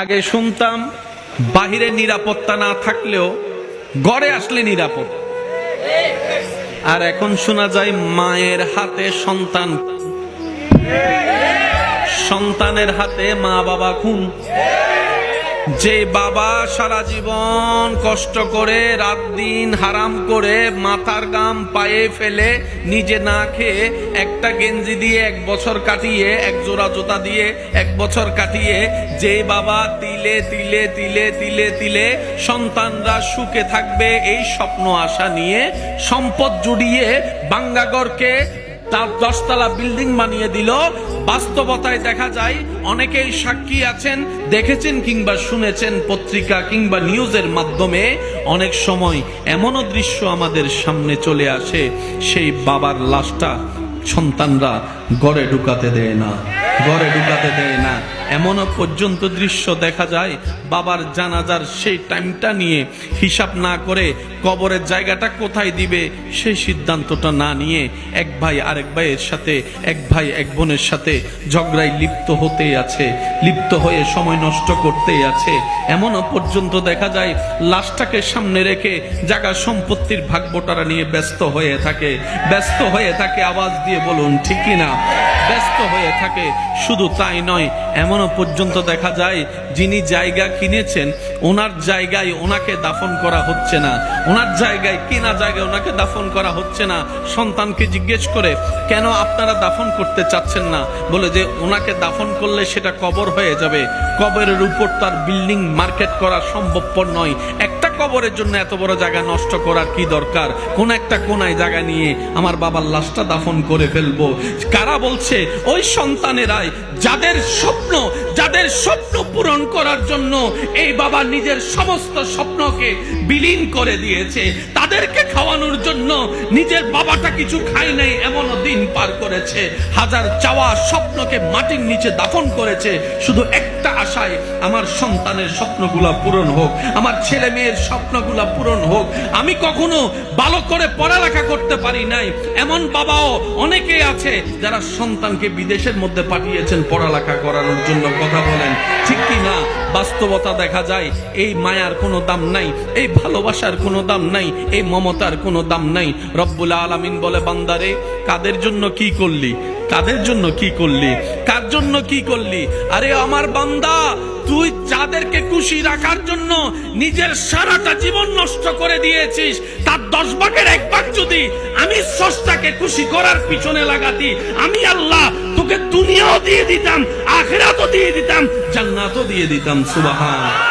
আগে শুনতাম, বাহিরে নিরাপত্তা না থাকলেও ঘরে আসলে নিরাপদ। আর এখন শোনা যায় মায়ের হাতে সন্তান। সন্তানের হাতে মা বাবা খুন। যে বাবা সারা জীবন কষ্ট করে, রাত দিন হারাম করে মাথার গাম পায়ে ফেলে নিজে না খেয়ে একটা গেঞ্জি দিয়ে এক বছর কাটিয়ে, এক জোড়া জোতা দিয়ে এক বছর কাটিয়ে যে বাবা তিলে তিলে তিলে তিলে তিলে সন্তানরা সুখে থাকবে, এই স্বপ্ন আশা নিয়ে সম্পদ জুড়িয়ে বাঙ্গাগরকে তার দশতলা বিল্ডিং বানিয়ে দিল। বাস্তবতায় দেখা যায়, অনেকেই সাক্ষী আছেন, দেখেছেন কিংবা শুনেছেন পত্রিকা কিংবা নিউজের মাধ্যমে। অনেক সময় এমনও দৃশ্য আমাদের সামনে চলে আসে, সেই বাবার লাশটা সন্তানরা গড়ে ঢুকাতে দেয় না, গড়ে ঢুকাতে দেয় না। এমনও পর্যন্ত দৃশ্য দেখা যায়, বাবার জানাজার সেই টাইমটা নিয়ে হিসাব না করে কবরের জায়গাটা কোথায় দিবে সেই সিদ্ধান্তটা না নিয়ে এক ভাই আরেক ভাইয়ের সাথে, এক ভাই এক বোনের সাথে ঝগড়ায় লিপ্ত হতেই আছে, লিপ্ত হয়ে সময় নষ্ট করতেই আছে। এমনও পর্যন্ত দেখা যায়, লাশটাকে সামনে রেখে জায়গা সম্পত্তির ভাগবটারা নিয়ে ব্যস্ত হয়ে থাকে, ব্যস্ত হয়ে থাকে আওয়াজ দিয়ে বলুন ঠিকই না ব্যস্ত হয়ে থাকে। শুধু তাই নয়, এমনও পর্যন্ত দেখা যায়, যিনি জায়গা কিনেছেন, ওনার জায়গায় ওনাকে দাফন করা হচ্ছে না। ওনার জায়গায় কিনা জায়গায় ওনাকে দাফন করা হচ্ছে না। সন্তানকে জিজ্ঞেস করে, কেন আপনারা দাফন করতে চাচ্ছেন না? বলে যে, ওনাকে দাফন করলে সেটা কবর হয়ে যাবে। কবরের উপর তার বিল্ডিং মার্কেট করা সম্ভবপর নয়। একটা কবরের জন্য এত বড় জায়গা নষ্ট করার কি দরকার? কোন একটা কোনায় জায়গা নিয়ে আমার বাবার লাশটা দাফন করে ফেলব। কারা বলছে, ওই সন্তানেরাই যাদের স্বপ্ন যাদের স্বপ্ন পূরণ করার জন্য এই বাবা নিজের সমস্ত স্বপ্নকে বিলীন করে দিয়েছে। তাদেরকে খাওয়ানোর জন্য নিজের বাবাটা কিছু খায় নাই, এমনও দিন পার করেছে। হাজার চাওয়া স্বপ্নকে মাটির নিচে দাফন করেছে। শুধু একটা আশায় আমার সন্তানের স্বপ্নগুলা পূরণ হোক। আমার ছেলে মেয়ের স্বপ্নগুলা পূরণ হোক। আমি কখনো ভালো করে পড়ালেখা করতে পারি নাই। এমন বাবাও অনেকে আছে যারা সন্তানকে বিদেশের মধ্যে পাঠিয়েছেন পড়ালেখা করানোর জন্য। কথা বলেন, ঠিক কি না? বাস্তবতা দেখা যায়, এই মায়ার কোনো দাম নাই, এই ভালোবাসার কোনো দাম নাই, এই মমতার কোনো দাম নাই। রব্বুল আলামিন বলে, বান্দারে, কাদের জন্য কি করলি? কাদের জন্য কি করলি? কার জন্য কি করলি? আরে আমার বান্দা তুই যাদেরকে খুশি রাখার জন্য নিজের সারাটা জীবন নষ্ট করে দিয়েছিস, তার দশ ভাগের এক ভাগ যদি আমি সস্তাকে খুশি করার পিছনে লাগাতি, আমি আল্লাহ তোকে দুনিয়াও দিয়ে দিতাম, আখেরাতও দিয়ে দিতাম, জান্নাতও দিয়ে দিতাম, সুবাহান।